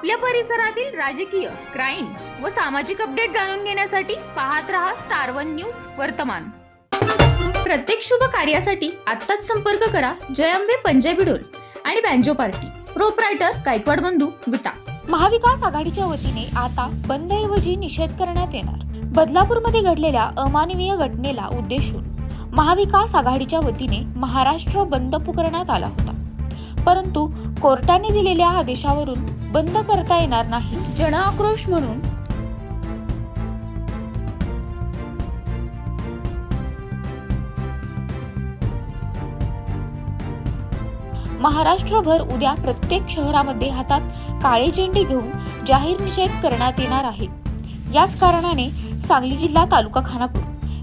आपल्या परिसरातील राजकीय क्राईम व सामाजिक अपडेट जाणून घेण्यासाठी पाहत रहा स्टार वन न्यूज वर्तमान. प्रत्येक शुभ कार्यासाठी आत्ताच संपर्क करा जयंबे पंजाबी डोल आणि बँजो पार्टी प्रोप्रायटर गायकवाड बंधू विटा. महाविकास आघाडीच्या वतीने आता बंदऐवजी निषेध करण्यात येणार. बदलापूरमध्ये घडलेल्या अमानवीय घटनेला उद्देशून महाविकास आघाडीच्या वतीने महाराष्ट्र बंद पुकारण्यात आला होता. परंतु कोर्टाने दिलेल्या आदेशावरून बंद करता येणार नाही. जन आक्रोश म्हणून. महाराष्ट्रभर उद्या प्रत्येक शहरामध्ये हातात काळे झेंडे घेऊन जाहीर निषेध करण्यात येणार आहे. याच कारणाने सांगली जिल्हा तालुका खानापूर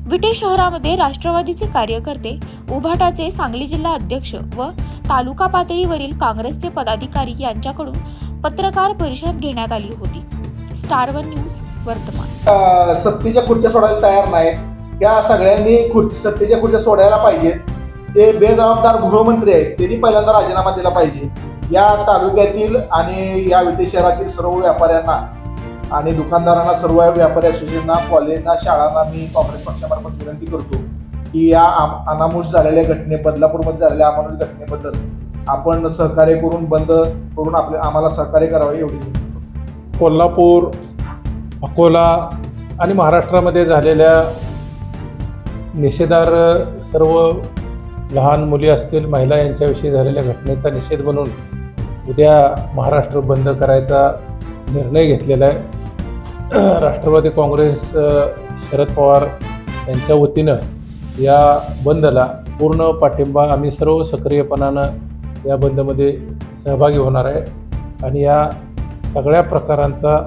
विटे शहरामध्ये राष्ट्रवादीचे कार्यकर्ते उभाटाचे सांगली जिल्हा अध्यक्ष व तालुका पातळीवरील काँग्रेसचे पदाधिकारी यांच्याकडून पत्रकार परिषद घेण्यात आली होती. स्टार वन न्यूज वर्तमान. सत्तेच्या खुर्च्या सोडायला तयार नाहीत. या सगळ्यांनी खुर्ची सत्तेच्या खुर्च्या सोडायला पाहिजेत. ते बेजबाबदार गृहमंत्री आहेत त्यांनी पहिल्यांदा राजीनामा दिला पाहिजे. या तालुक्यातील आणि या विटे शहरातील सर्व व्यापाऱ्यांना आणि दुकानदारांना सर्व व्यापारी असोसिएशनना कॉलेजना शाळांना मी काँग्रेस पक्षामार्फत विनंती करतो की या आम- झालेल्या घटने बदलापूरमध्ये झालेल्या अमानुष घटनेबद्दल आपण सहकार्य करून बंद करून आपले आम्हाला सहकार्य करावे एवढी कोल्हापूर अकोला आणि महाराष्ट्रामध्ये झालेल्या निषेधार सर्व लहान मुली असतील महिला यांच्याविषयी झालेल्या घटनेचा निषेध म्हणून उद्या महाराष्ट्र बंद करायचा निर्णय घेतलेला आहे. राष्ट्रवादी काँग्रेस शरद पवार यांच्या वतीनं या बंदला पूर्ण पाठिंबा आम्ही सर्व सक्रियपणानं या बंदमध्ये सहभागी होणार आहे. आणि या सगळ्या प्रकारांचा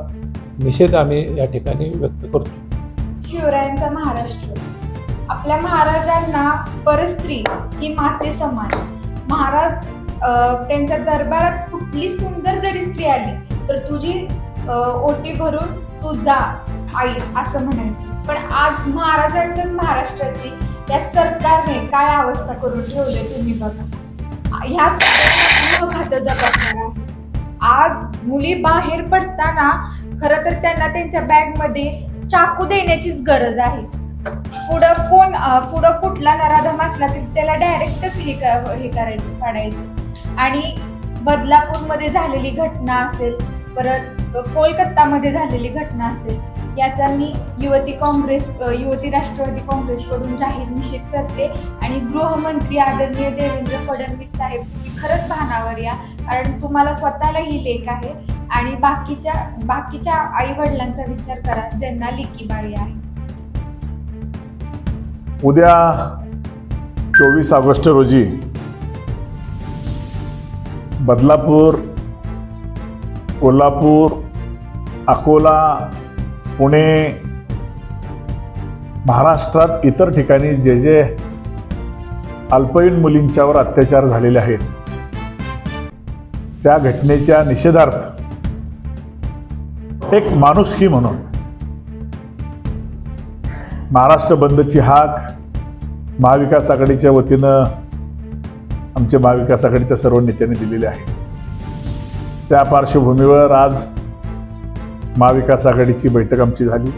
निषेध आम्ही या ठिकाणी व्यक्त करतो. शिवरायांचा महाराष्ट्र. आपल्या महाराजांना परस्त्री ही माते समान महाराज त्यांच्या दरबारात कुठली सुंदर जरी स्त्री आली तर तुझी ओटी भरून तू जा आई असं म्हणायचं. पण आज महाराजांच्याच महाराष्ट्राची या सरकारने काय अवस्था करून ठेवली तुम्ही बघा. ह्या सगळ्यांना खातं जबाबदार आहे. आज मुली बाहेर पडताना खरं तर त्यांना त्यांच्या बॅगमध्ये चाकू देण्याचीच गरज आहे. पुढं कोण पुढं कुठला नराधम असला तरी त्याला डायरेक्टच हे क- हे करायचं काढायचं आणि बदलापूरमध्ये झालेली घटना असेल परत कोलकातामध्ये झालेली घटना असेल याचा मी युवती काँग्रेस युवती राष्ट्रवादी काँग्रेसकडून जाहीर निषेध करते. आणि गृहमंत्री आदरणीय देवेंद्र फडणवीस साहेब तुम्ही खरंच भानावर या कारण तुम्हाला स्वतःला ही लेख आहे. आणि बाकीच्या बाकीच्या आई वडिलांचा विचार करा ज्यांना लेकी बाळी आहे. उद्या चोवीस ऑगस्ट रोजी बदलापूर कोल्हापूर अकोला पुणे महाराष्ट्रात इतर ठिकाणी जे जे अल्पवयीन मुलींच्यावर अत्याचार झालेले आहेत त्या घटनेच्या निषेधार्थ एक माणुसकी म्हणून महाराष्ट्र बंदची हाक महाविकास आघाडीच्या वतीनं आमच्या महाविकास आघाडीच्या सर्व नेत्यांनी दिलेली आहे. त्या पार्श्वभूमीवर आज महाविकास आघाडीची बैठक आमची झाली.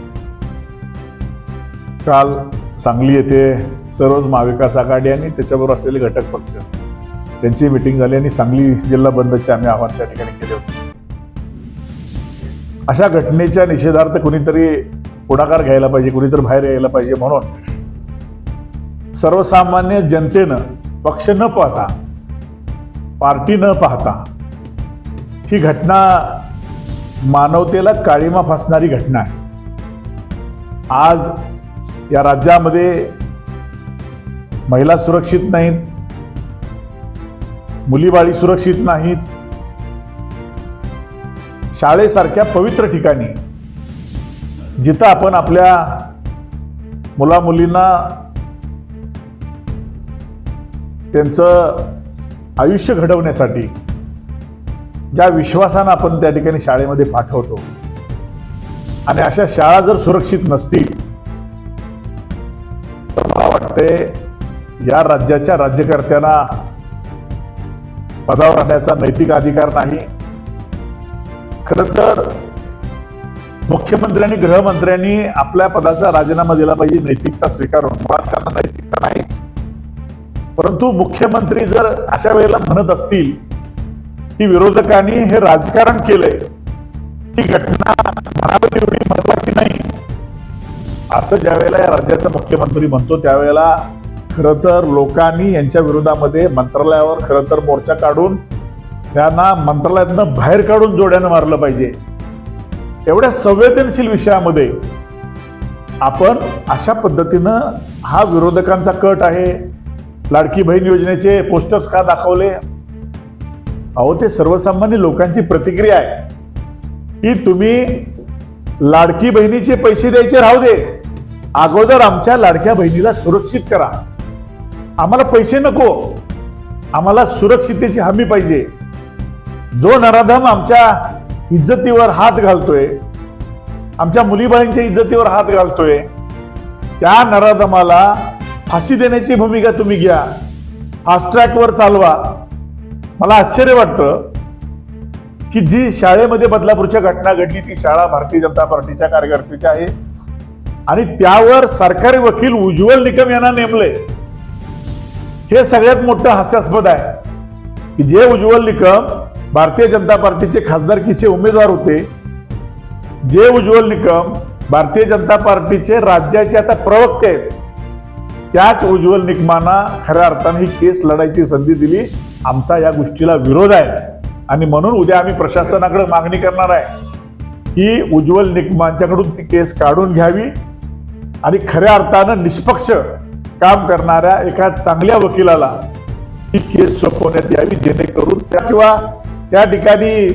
काल सांगली येथे सर्वच महाविकास आघाडी आणि त्याच्याबरोबर असलेले घटक पक्ष त्यांची मिटिंग झाली आणि सांगली जिल्हा बंदचे आम्ही आव्हान त्या ठिकाणी केले होते. अशा घटनेच्या निषेधार्थ कुणीतरी पुढाकार घ्यायला पाहिजे कुणीतरी बाहेर यायला पाहिजे म्हणून सर्वसामान्य जनतेनं पक्ष न पाहता पार्टी न पाहता ही घटना मानवतेला काळीमा फासणारी घटना आहे. आज या राज्यामध्ये महिला सुरक्षित नाहीत मुलीबाळी सुरक्षित नाहीत शाळेसारख्या पवित्र ठिकाणी जिथं आपण आपल्या मुलामुलींना त्यांचं आयुष्य घडवण्यासाठी ज्या विश्वासानं आपण त्या ठिकाणी शाळेमध्ये पाठवतो. आणि अशा शाळा जर सुरक्षित नसतील तर मला वाटते या राज्याच्या राज्यकर्त्यांना पदावर राहण्याचा नैतिक अधिकार नाही. खरं तर मुख्यमंत्री आणि गृहमंत्र्यांनी आपल्या पदाचा राजीनामा दिला पाहिजे. नैतिकता स्वीकारून. मुळात त्यांना नैतिकता नाहीच. परंतु मुख्यमंत्री जर अशा वेळेला म्हणत असतील की विरोधकांनी हे राजकारण केलंय. ती घटना म्हणावी तेवढी महत्वाची नाही. असं ज्या वेळेला या राज्याचा मुख्यमंत्री म्हणतो त्यावेळेला खरं तर लोकांनी यांच्या विरोधामध्ये मंत्रालयावर खरं तर मोर्चा काढून त्यांना मंत्रालयातनं बाहेर काढून जोड्यानं मारलं पाहिजे. एवढ्या संवेदनशील विषयामध्ये आपण अशा पद्धतीनं हा विरोधकांचा कट आहे. लाडकी बहीण योजनेचे पोस्टर्स का दाखवले? अहो ते सर्वसामान्य लोकांची प्रतिक्रिया आहे. की तुम्ही लाडकी बहिणीचे पैसे द्यायचे राहू दे. अगोदर आमच्या लाडक्या बहिणीला सुरक्षित करा. आम्हाला पैसे नको. आम्हाला सुरक्षितेची हमी पाहिजे. जो नराधम आमच्या इज्जतीवर हात घालतोय आमच्या मुलीबाळींच्या इज्जतीवर हात घालतोय त्या नराधमाला फाशी देण्याची भूमिका तुम्ही घ्या. फास्ट ट्रॅकवर चालवा. मला आश्चर्य वाटतं की जी शाळेमध्ये बदलापूरच्या घटना घडली ती शाळा भारतीय जनता पार्टीच्या कार्यकर्त्याची आहे. आणि त्यावर सरकारी वकील उज्ज्वल निकम यांना नेमले. हे सगळ्यात मोठं हास्यास्पद आहे. की जे उज्ज्वल निकम भारतीय जनता पार्टीचे खासदारकीचे उमेदवार होते जे उज्ज्वल निकम भारतीय जनता पार्टीचे राज्याचे आता प्रवक्ते आहेत त्याच उज्ज्वल निकमांना खऱ्या अर्थाने ही केस लढायची संधी दिली. आमचा या गोष्टीला विरोध आहे. आणि म्हणून उद्या आम्ही प्रशासनाकडे मागणी करणार आहे. की उज्ज्वल निकमांच्याकडून ती केस काढून घ्यावी आणि खऱ्या अर्थानं निष्पक्ष काम करणाऱ्या एका चांगल्या वकिलाला ही केस सोपवण्यात यावी जेणेकरून त्या किंवा त्या ठिकाणी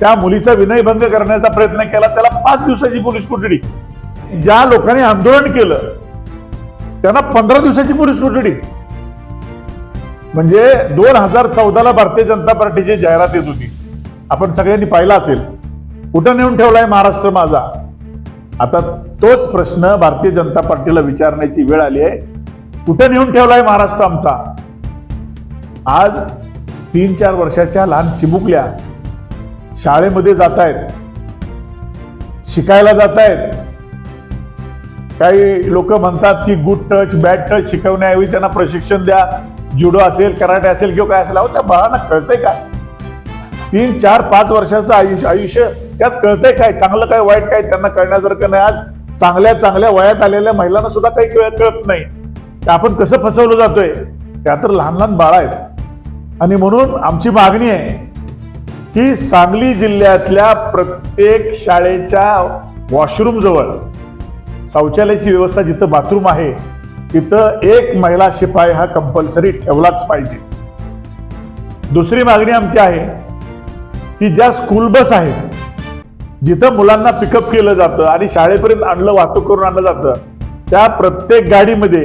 त्या मुलीचा विनयभंग करण्याचा प्रयत्न केला त्याला पाच दिवसाची पोलीस कोठडी. ज्या लोकांनी आंदोलन केलं त्यांना पंधरा दिवसाची पोलीस कोठडी. म्हणजे दोन हजार चौदाला भारतीय जनता पार्टीची जाहिरात येत होती आपण सगळ्यांनी पाहिला असेल. कुठं नेऊन ठेवलाय महाराष्ट्र माझा? आता तोच प्रश्न भारतीय जनता पार्टीला विचारण्याची वेळ आली आहे. कुठं नेऊन ठेवलाय महाराष्ट्र आमचा? आज तीन चार वर्षाच्या लहान चिमुकल्या शाळेमध्ये जात आहेत शिकायला जात आहेत काही लोक म्हणतात की गुड टच बॅड टच शिकवण्याऐवजी त्यांना प्रशिक्षण द्या. जुडो असेल कराटे असेल किंवा काय असेल अहो त्या बाळांना कळतंय काय तीन चार पाच वर्षाचं आयुष्य आयुष्य त्यात कळतंय काय? चांगलं काय वाईट काय? त्यांना कळण्यासारखं नाही. आज चांगल्या चांगल्या वयात आलेल्या महिलांना सुद्धा काही कळत कळत नाही. आपण कसं फसवलं जातोय? त्या तर लहान लहान बाळ आहेत. आणि म्हणून आमची मागणी आहे की सांगली जिल्ह्यातल्या प्रत्येक शाळेच्या वॉशरूम जवळ शौचालयाची व्यवस्था जिथं बाथरूम आहे तिथं एक महिला शिपाई हा कंपल्सरी ठेवलाच पाहिजे. दुसरी मागणी आमची आहे की ज्या स्कूल बस आहेत जिथं मुलांना पिकअप केलं जातं आणि शाळेपर्यंत आणलं वाहतूक करून आणलं जातं त्या प्रत्येक गाडीमध्ये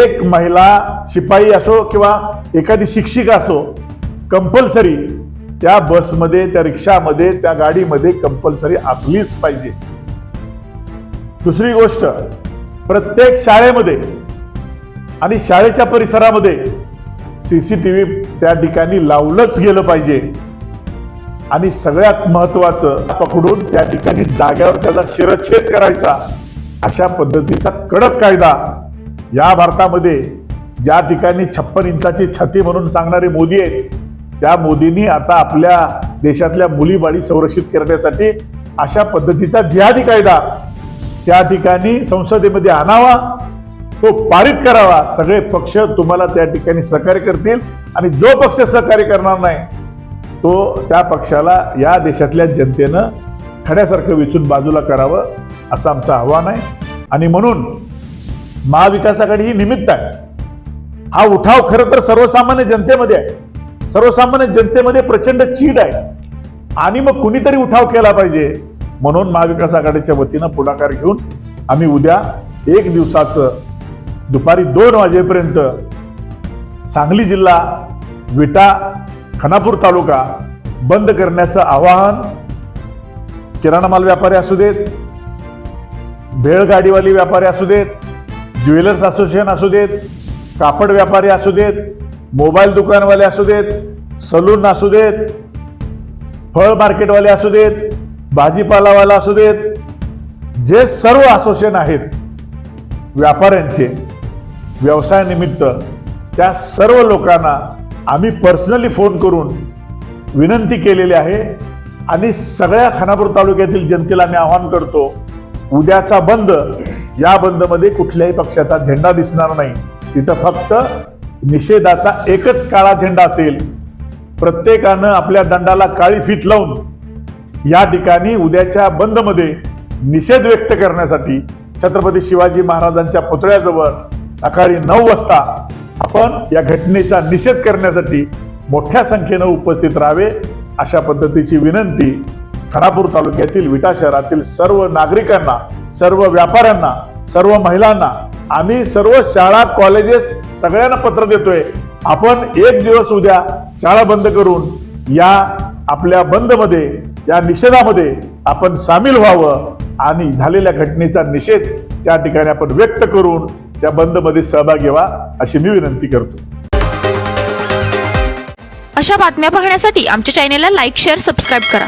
एक महिला शिपाई असो किंवा एखादी शिक्षिका असो कंपल्सरी त्या बसमध्ये त्या रिक्षामध्ये त्या गाडीमध्ये कंपल्सरी असलीच पाहिजे. दुसरी गोष्ट प्रत्येक शाळेमध्ये आणि शाळेच्या परिसरामध्ये सी सी टी व्ही त्या ठिकाणी लावलंच गेलं पाहिजे. आणि सगळ्यात महत्वाचं पकडून त्या ठिकाणी जाग्यावर त्याचा शिरच्छेद करायचा. अशा पद्धतीचा कडक कायदा या भारतामध्ये ज्या ठिकाणी छप्पन इंचाची छाती म्हणून सांगणारे मोदी आहेत त्या मोदींनी आता आपल्या देशातल्या मुलीबाळी संरक्षित करण्यासाठी अशा पद्धतीचा जिहादी कायदा त्या ठिकाणी संसदेमध्ये आणावा तो पारित करावा. सगळे पक्ष तुम्हाला त्या ठिकाणी सहकार्य करतील आणि जो पक्ष सहकार्य करणार नाही तो त्या पक्षाला या देशातल्या जनतेनं खड्यासारखं विचून बाजूला करावं असं आमचं आव्हान आहे. आणि म्हणून महाविकास आघाडी ही निमित्त आहे. हा उठाव खरं तर सर्वसामान्य जनतेमध्ये आहे. सर्वसामान्य जनतेमध्ये प्रचंड चीड आहे. आणि मग कुणीतरी उठाव केला पाहिजे. म्हणून महाविकास आघाडीच्या वतीनं पुढाकार घेऊन आम्ही उद्या एक दिवसाचं दुपारी दोन वाजेपर्यंत सांगली जिल्हा विटा खानापूर तालुका बंद करण्याचं आवाहन किराणा माल व्यापारी असू देत भेळगाडीवाली व्यापारी असू देत ज्वेलर्स असोसिएशन असू देत कापड व्यापारी असू देत मोबाईल दुकानवाले असू देत सलून असू देत फळ मार्केटवाले असू देत भाजीपालावाला असू देत जे सर्व असोसिएशन आहेत व्यापाऱ्यांचे व्यवसायानिमित्त त्या सर्व लोकांना आम्ही पर्सनली फोन करून विनंती केलेली आहे आणि सगळ्या खानापूर तालुक्यातील जनतेला मी आवाहन करतो उद्याचा बंद या बंदमध्ये कुठल्याही पक्षाचा झेंडा दिसणार नाही. तिथं फक्त निषेधाचा एकच काळा झेंडा असेल. प्रत्येकानं आपल्या दंडाला काळी फीत लावून या ठिकाणी उद्याच्या बंदमध्ये निषेध व्यक्त करण्यासाठी छत्रपती शिवाजी महाराजांच्या पुतळ्याजवळ सकाळी नऊ वाजता आपण या घटनेचा निषेध करण्यासाठी मोठ्या संख्येनं उपस्थित राहावे अशा पद्धतीची विनंती खानापूर तालुक्यातील विटा शहरातील सर्व नागरिकांना सर्व व्यापाऱ्यांना सर्व महिलांना आम्ही सर्व शाळा कॉलेजेस सगळ्यांना पत्र देतोय. आपण एक दिवस उद्या शाळा बंद करून या आपल्या बंदमध्ये या निषेधामध्ये आपण सामील व्हावं आणि झालेल्या घटनेचा निषेध त्या ठिकाणी आपण व्यक्त करून त्या बंदमध्ये सहभाग व्हा अशी मी विनंती करतो. अशा बातम्या पाहण्यासाठी आमच्या चॅनेलला लाईक शेअर सबस्क्राईब करा.